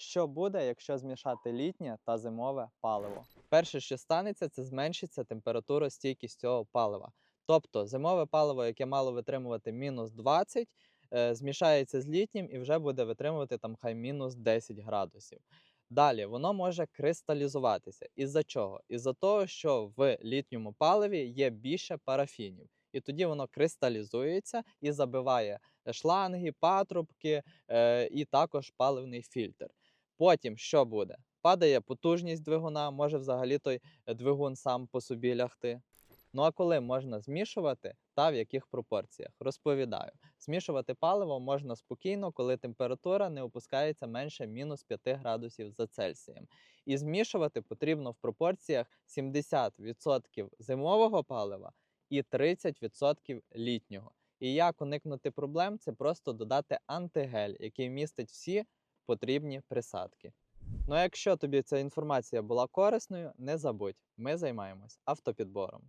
Що буде, якщо змішати літнє та зимове паливо? Перше, що станеться, це зменшиться температуростійкість цього палива. Тобто зимове паливо, яке мало витримувати мінус 20, е, змішається з літнім і вже буде витримувати там хай мінус 10 градусів. Далі воно може кристалізуватися. Із-за чого? Із-за того, що в літньому паливі є більше парафінів. І тоді воно кристалізується і забиває шланги, патрубки е, і також паливний фільтр. Потім що буде? Падає потужність двигуна, може взагалі той е, двигун сам по собі лягти. Ну а коли можна змішувати та в яких пропорціях? Розповідаю. Змішувати паливо можна спокійно, коли температура не опускається менше мінус 5 градусів за Цельсієм. І змішувати потрібно в пропорціях 70% зимового палива і 30% літнього. І як уникнути проблем, це просто додати антигель, який містить всі потрібні присадки. Ну а якщо тобі ця інформація була корисною, не забудь, ми займаємось автопідбором.